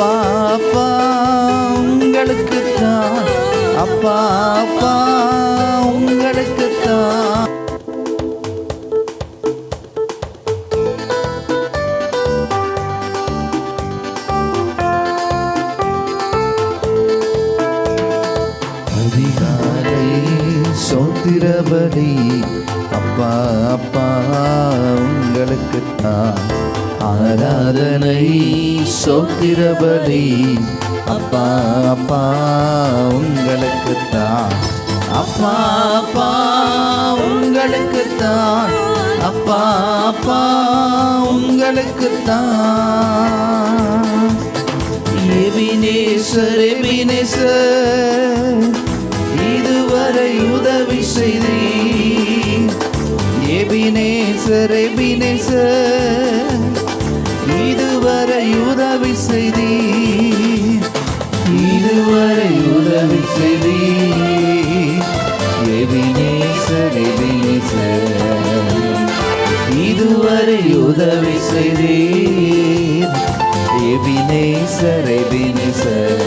அப்பாப்பா உங்களுக்கு தான் அப்பாப்பா உங்களுக்கு தான் அதிகாலை சோத்திரபடி அப்பா அப்பா உங்களுக்கு தான் ஆராதனை சோத்திரபலி. அப்பா அப்பா உங்களுக்குத்தான். அப்பா அப்பா உங்களுக்குத்தான். அப்பா அப்பா உங்களுக்குத்தான். எபினேசர் எபினேசர் இதுவரை உதவி செய்தி எபினேசர் எபினேசர் இதுவரை உதவி செய்தி இதுவரை உதவி செய்தி எபினேசர் எபினேசர். இதுவரை உதவி செய்தி எபினேசர் எபினேசர்.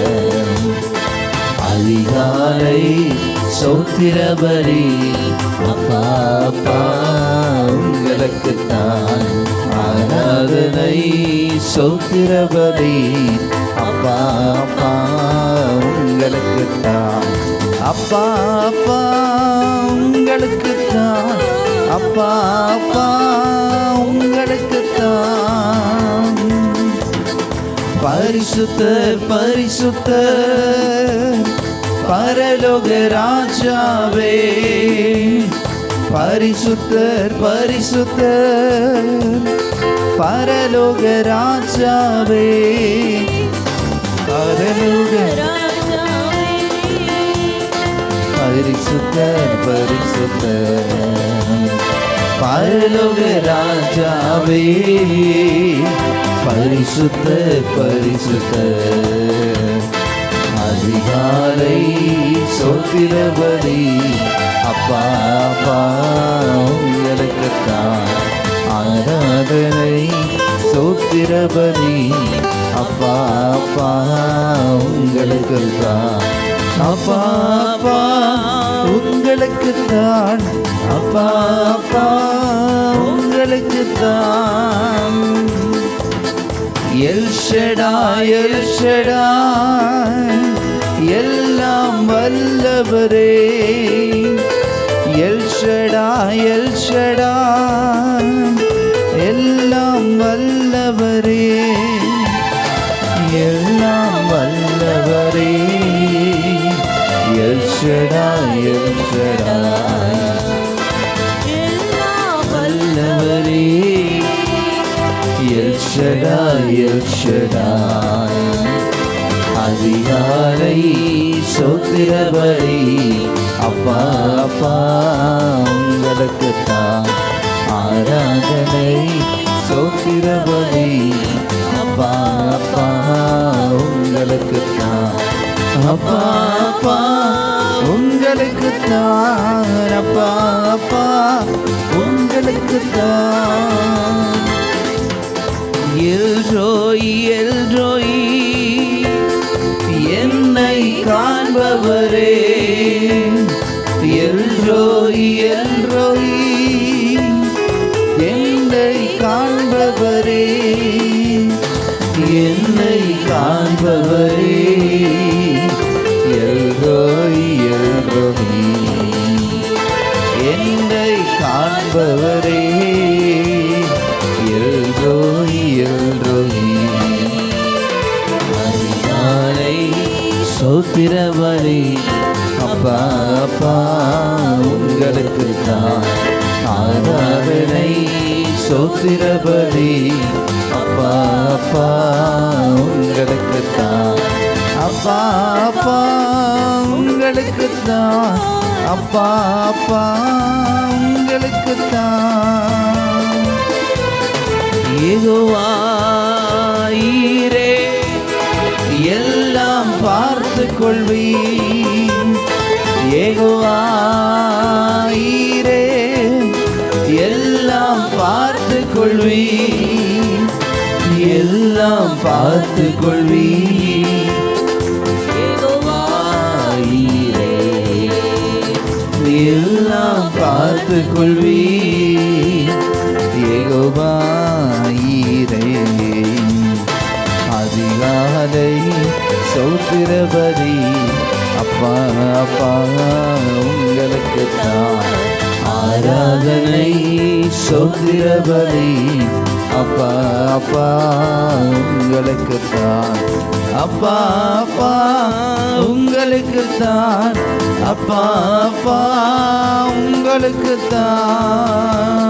அதிகாலை சௌத்திரபரி அப்பா அப்பா உங்களுக்குத்தான். ஆராதனை சௌத்திரபரி அப்பா அப்பா உங்களுக்கு தான் அப்பா அப்பா உங்களுக்கு தான் அப்பா அப்பா உங்களுக்கு தான் பரிசுத்த பரிசுத்த பரலோக ராஜாவே. பரிசுத்தர் பரிசுத்தர். பரலோக ராஜாவே பரலோக பரிசுத்தர் பரிசுத்தர். பரலோக ராஜாவே பரிசுத்த பரிசுத்த அதிகாலை சொத்திரபடி அப்பா அப்பா உங்களுக்குத்தான் ஆராதனை சூத்திரபதி. அப்பா அப்பா உங்களுக்குத்தான் அப்பா அப்பா உங்களுக்குத்தான் அப்பா அப்பா உங்களுக்குத்தான் எல் எல்ஷடா எல் எல்லாம் வல்லவரே. எல்ஷடா எல்ஷடா எல்லாம் வல்லவரே. எல்லாம் வல்லவரே. எல்ஷடா எல்ஷடா எல் ஷடாய் வல்லவரே. எல் ஷடாய் எல் ஷடாய் அப்பா அப்பா உங்களுக்குத்தான் ஆராதனை சோத்திரபடி அப்பா அப்பா உங்களுக்குத்தான். அப்பா அப்பா உங்களுக்குத்தான். அப்பா அப்பா உங்களுக்குத்தான் எல்ரோய் எல்ரோய் என்னை காண்பவரே. எல்ரோய் எல்ரோய் என்னை காண்பவரே என்னை காண்பவரே. உங்களுக்கு தான் ஆராதனை சோத்திரபடி அப்பா அப்பா உங்களுக்கு தான் அப்பா அப்பா உங்களுக்கு தான் அப்பா அப்பா உங்களுக்கு தான் ஏகுவாயிரே எல்லாம் பார்த்து கொள்வீ ஏகுவா எல்லாம் எல்லாம் பார்த்து கொள்வீர் எல்லாம் பார்த்து கொள்வீ சௌத்திரபதி அப்பா அப்பா உங்களுக்கு தான் அப்பா அப்பா உங்களுக்கு தான் அப்பா அப்பா உங்களுக்கு தான்